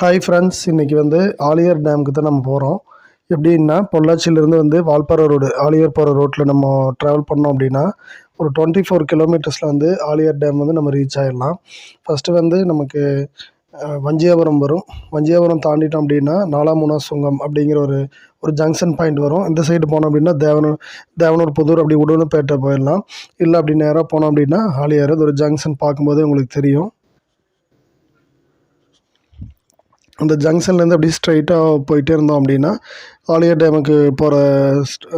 Hi friends இன்றைக்கி வந்து ஆலியார் டேமுக்கு தான் நம்ம போகிறோம் எப்படின்னா பொள்ளாச்சியிலேருந்து வந்து வால்பாறை ரோடு ஆலியார் போகிற ரோட்டில் நம்ம ட்ராவல் பண்ணோம் அப்படின்னா ஒரு டுவெண்ட்டி ஃபோர் கிலோமீட்டர்ஸில் வந்து ஆலியார் டேம் வந்து நம்ம ரீச் ஆகிடலாம் ஃபஸ்ட்டு வந்து நமக்கு வஞ்சியாபுரம் வரும். வஞ்சியாபுரம் தாண்டிட்டோம் அப்படின்னா நாலாமுனா சுங்கம் அப்படிங்கிற ஒரு ஒரு ஜங்ஷன் பாயிண்ட் வரும். இந்த சைடு போனோம் அப்படின்னா தேவனூர் தேவனூர் புதூர் அப்படி உடனுப்பேட்டை போயிடலாம். இல்லை அப்படி நேராக போனோம் அப்படின்னா ஆலியார் அது ஒரு ஜங்ஷன் பார்க்கும்போதே உங்களுக்கு தெரியும். அந்த ஜங்ஷன்லேருந்து அப்படியே ஸ்ட்ரைட்டாக போயிட்டே இருந்தோம் அப்படின்னா ஆலியார் டேமுக்கு போகிற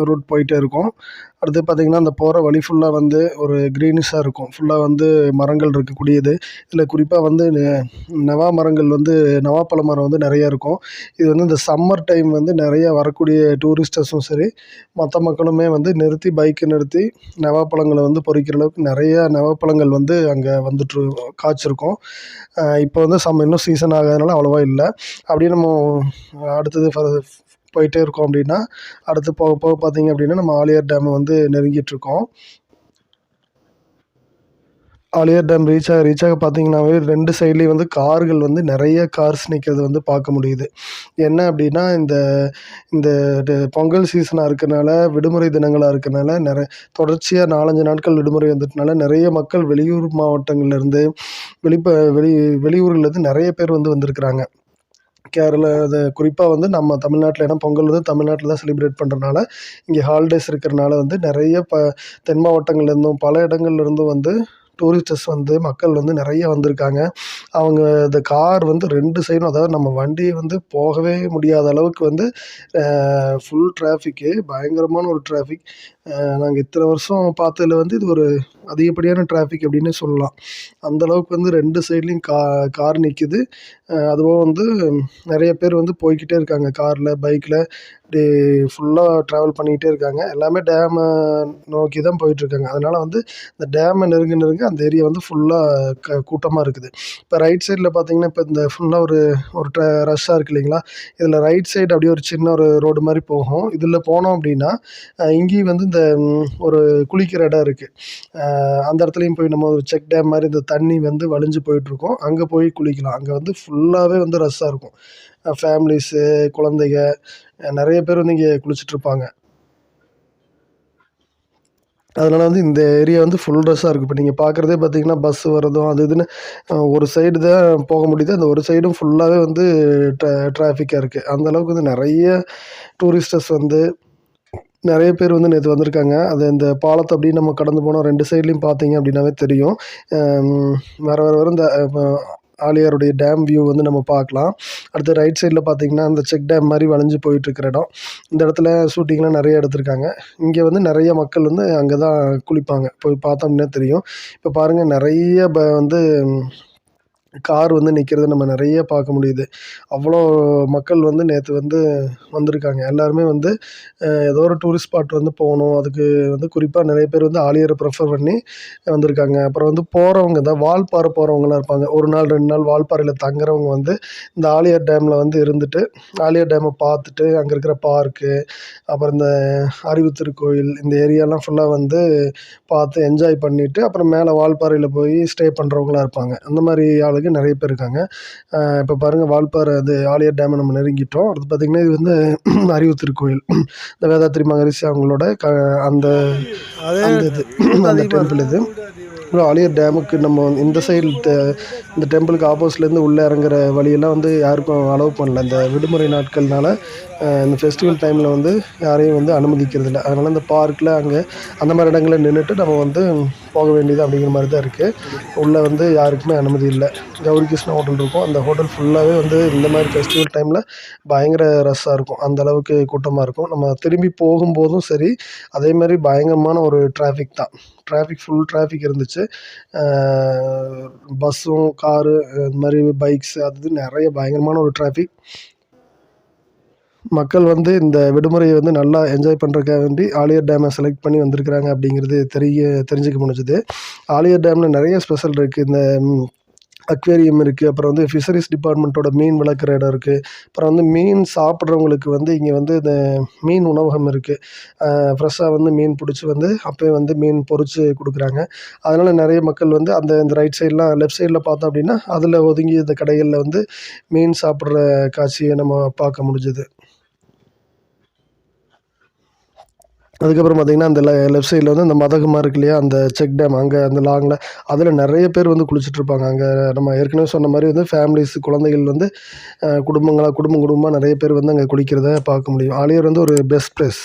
ரூட் போயிட்டே இருக்கும். அடுத்து பார்த்திங்கன்னா அந்த போகிற வழி ஃபுல்லாக வந்து ஒரு க்ரீனிஷாக இருக்கும். ஃபுல்லாக வந்து மரங்கள் இருக்கக்கூடியது. இதில் குறிப்பாக வந்து நவா மரங்கள் வந்து நவாப்பழ மரம் வந்து நிறையா இருக்கும். இது வந்து இந்த சம்மர் டைம் வந்து நிறையா வரக்கூடிய டூரிஸ்டர்ஸும் சரி மற்ற மக்களுமே வந்து நிறுத்தி பைக்கை நிறுத்தி நவாப்பழங்களை வந்து பொறிக்கிற அளவுக்கு நிறையா நவாப்பழங்கள் வந்து அங்கே வந்துட்டு காய்ச்சிருக்கும். இப்போ வந்து சம் இன்னும் சீசன் ஆகாதனால அவ்வளோவா இல்லை. அப்படியே நம்ம அடுத்தது ஃபர் போயிட்டே இருக்கோம் அப்படின்னா அடுத்து போக போக பார்த்திங்க அப்படின்னா நம்ம ஆலியார் டேமை வந்து நெருங்கிட்டுருக்கோம் ஆலியார் டேம் ரீச் ஆக ரீச் ஆக பார்த்தீங்கன்னாவே ரெண்டு சைட்லேயும் வந்து கார்கள் வந்து நிறைய கார்ஸ் நிற்கிறது வந்து பார்க்க முடியுது. என்ன அப்படின்னா இந்த இந்த பொங்கல் சீசனாக இருக்கனால விடுமுறை தினங்களாக இருக்கனால நிறைய தொடர்ச்சியாக நாலஞ்சு நாட்கள் விடுமுறை வந்துட்டனால நிறைய மக்கள் வெளியூர் மாவட்டங்கள்லேருந்து வெளிப்ப வெளி வெளியூர்லேருந்து நிறைய பேர் வந்து வந்திருக்கிறாங்க. கேரளா அது குறிப்பாக வந்து நம்ம தமிழ்நாட்டில் ஏன்னா பொங்கல் வந்து தமிழ்நாட்டில் தான் செலிப்ரேட் பண்ணுறனால இங்கே ஹாலிடேஸ் இருக்கிறனால வந்து நிறைய ப தென் மாவட்டங்கள்லேருந்தும் பல இடங்கள்லேருந்தும் வந்து டூரிஸ்டர்ஸ் வந்து மக்கள் வந்து நிறைய வந்திருக்காங்க. அவங்க இந்த கார் வந்து ரெண்டு சைடும் அதாவது நம்ம வண்டி வந்து போகவே முடியாத அளவுக்கு வந்து ஃபுல் டிராஃபிக்கு பயங்கரமான ஒரு டிராஃபிக் நாங்கள் இத்தனை வருஷம் பார்த்ததுல வந்து இது ஒரு அதிகப்படியான டிராஃபிக் அப்படின்னு சொல்லலாம். அந்தளவுக்கு வந்து ரெண்டு சைட்லேயும் கா கார் நிற்கிது அதுவும் வந்து நிறைய பேர் வந்து போய்கிட்டே இருக்காங்க காரில் பைக்கில் இப்படி ஃபுல்லாக ட்ராவல் பண்ணிக்கிட்டே இருக்காங்க. எல்லாமே டேமை நோக்கி தான் போயிட்டுருக்காங்க அதனால் வந்து இந்த டேமை நெருங்க நெருங்க அந்த ஏரியா வந்து ஃபுல்லாக க கூட்டமாக இருக்குது. இப்போ ரைட் சைடில் பார்த்தீங்கன்னா இப்போ இந்த ஃபுல்லாக ஒரு ஒரு ட்ர ரஷ்ஷாக இருக்கு இல்லைங்களா? இதில் ரைட் சைடு அப்படியே ஒரு சின்ன ஒரு ரோடு மாதிரி போகும். இதில் போனோம் அப்படின்னா இங்கேயும் வந்து இந்த ஒரு குளிக்கிற இடம் இருக்குது அந்த இடத்துலையும் போய் நம்ம ஒரு செக் டேம் மாதிரி இந்த தண்ணி வந்து வழிஞ்சு போயிட்டுருக்கோம். அங்கே போய் குளிக்கலாம். அங்கே வந்து ஃபுல்லாகவே வந்து ரஷ்ஷாக இருக்கும். ஃபேமிலிஸு குழந்தைங்க நிறைய பேர் வந்து இங்கே குளிச்சுட்ருப்பாங்க அதனால் வந்து இந்த ஏரியா வந்து ஃபுல் ரஷ்ஷாக இருக்குது இப்போ நீங்கள் பார்க்குறதே பார்த்தீங்கன்னா பஸ் வரதும் அது இதுன்னு ஒரு சைடு தான் போக முடியுது. அந்த ஒரு சைடும் ஃபுல்லாகவே வந்து ட்ரா ட்ராஃபிக்காக இருக்குது அந்தளவுக்கு வந்து நிறைய டூரிஸ்டர்ஸ் வந்து நிறைய பேர் வந்து நேற்று வந்திருக்காங்க. அது இந்த பாலத்தை அப்படியே நம்ம கடந்து போனோம். ரெண்டு சைட்லேயும் பார்த்தீங்க அப்படின்னாவே தெரியும். வேறு வேறு வேறு இந்த ஆலியாருடைய டேம் வியூ வந்து நம்ம பார்க்கலாம். அடுத்து ரைட் சைடில் பார்த்தீங்கன்னா அந்த செக் டேம் மாதிரி வளைஞ்சு போயிட்டு இருக்கிற இடம். இந்த இடத்துல ஷூட்டிங்லாம் நிறைய எடுத்திருக்காங்க. இங்கே வந்து நிறைய மக்கள் வந்து அங்கே தான் குளிப்பாங்க. போய் பார்த்தோம்னா தெரியும். இப்போ பாருங்கள் நிறைய ப வந்து கார் வந்து நிற்கிறத நம்ம நிறைய பார்க்க முடியுது. அவ்வளோ மக்கள் வந்து நேற்று வந்து வந்திருக்காங்க. எல்லாருமே வந்து ஏதோ ஒரு டூரிஸ்ட் ஸ்பாட் வந்து போகணும். அதுக்கு வந்து குறிப்பாக நிறைய பேர் வந்து ஆலியரை ப்ரிஃபர் பண்ணி வந்திருக்காங்க. அப்புறம் வந்து போகிறவங்க தான் வால்பாறை போகிறவங்களாம் இருப்பாங்க. ஒரு நாள் ரெண்டு நாள் வால்பாறையில் தங்குறவங்க வந்து இந்த ஆலியார் டேமில் வந்து இருந்துட்டு ஆலியார் டேமை பார்த்துட்டு அங்கே இருக்கிற பார்க்கு அப்புறம் இந்த அறிவு திருக்கோயில் இந்த ஏரியாலாம் ஃபுல்லாக வந்து பார்த்து என்ஜாய் பண்ணிவிட்டு அப்புறம் மேலே வால்பாறையில் போய் ஸ்டே பண்ணுறவங்களாம் இருப்பாங்க. அந்த மாதிரி ஆளுங்க நிறைய பேர் இருக்காங்க. இப்போ பாருங்கள் வால்பாறை அது ஆலியார் டேமை நம்ம நெருங்கிட்டோம். அடுத்து பார்த்திங்கன்னா இது வந்து அறிவு திருக்கோயில் இந்த வேதாத்திரி மகரிஷி அவங்களோட க அந்த அந்த இது அந்த டெம்பிள் இது. அப்புறம் ஆலியார் டேமுக்கு நம்ம இந்த சைடு இந்த டெம்பிளுக்கு ஆப்போசிட்லேருந்து உள்ளே இறங்குற வழியெல்லாம் வந்து யாருக்கும் அலோவ் பண்ணல. இந்த விடுமுறை நாட்கள்னால இந்த ஃபெஸ்டிவல் டைமில் வந்து யாரையும் வந்து அனுமதிக்கிறது இல்லை அதனால் இந்த பார்க்கில் அங்கே அந்த மாதிரி இடங்களில் நின்றுட்டு நம்ம வந்து போக வேண்டியது அப்படிங்கிற மாதிரி தான் இருக்குது உள்ளே வந்து யாருக்குமே அனுமதி இல்லை. கௌரி கிருஷ்ணா ஹோட்டல் இருக்கும். அந்த ஹோட்டல் ஃபுல்லாகவே வந்து இந்த மாதிரி ஃபெஸ்டிவல் டைமில் பயங்கர ரஷ்ஷாக இருக்கும். அந்த அளவுக்கு கூட்டமாக இருக்கும். நம்ம திரும்பி போகும்போதும் சரி அதே மாதிரி பயங்கரமான ஒரு டிராஃபிக் தான். டிராஃபிக் ஃபுல் டிராஃபிக் இருந்துச்சு. பஸ்ஸும் காரு இந்த மாதிரி பைக்ஸ் அது இது நிறைய பயங்கரமான ஒரு டிராஃபிக் மக்கள் வந்து இந்த விடுமுறையை வந்து நல்லா என்ஜாய் பண்ணுறதுக்காக வேண்டி ஆலியர் டேமை செலக்ட் பண்ணி வந்திருக்கிறாங்க அப்படிங்கிறது தெரிய தெரிஞ்சுக்க முடிஞ்சுது. ஆலியர் டேமில் நிறைய ஸ்பெஷல் இருக்குது இந்த அக்வேரியம் இருக்குது அப்புறம் வந்து ஃபிஷரிஸ் டிபார்ட்மெண்ட்டோட மீன் வளர்க்குற இடம் இருக்குது அப்புறம் வந்து மீன் சாப்பிட்றவங்களுக்கு வந்து இங்கே வந்து இந்த மீன் உணவகம் இருக்குது ஃப்ரெஷ்ஷாக வந்து மீன் பிடிச்சி வந்து அப்போயே வந்து மீன் பொறிச்சு கொடுக்குறாங்க. அதனால் நிறைய மக்கள் வந்து அந்த இந்த ரைட் சைட்லாம் லெஃப்ட் சைடில் பார்த்தோம் அப்படின்னா அதில் ஒதுங்கி இந்த கடைகளில் வந்து மீன் சாப்பிட்ற காட்சியை நம்ம பார்க்க முடிஞ்சுது. அதுக்கப்புறம் பார்த்திங்கன்னா அந்த லெஃப்ட் சைடில் வந்து அந்த மதகுமா இருக்கு இல்லையா? அந்த செக் டேம் அங்கே அந்த லாங்கில் அதில் நிறைய பேர் வந்து குளிச்சுட்ருப்பாங்க அங்கே நம்ம ஏற்கனவே சொன்ன மாதிரி வந்து ஃபேமிலிஸ் குழந்தைகள் வந்து குடும்பங்களாக குடும்பம் குடும்பமாக நிறைய பேர் வந்து அங்கே குளிக்கிறத பார்க்க முடியும். ஆலியார் வந்து ஒரு பெஸ்ட் ப்ளேஸ்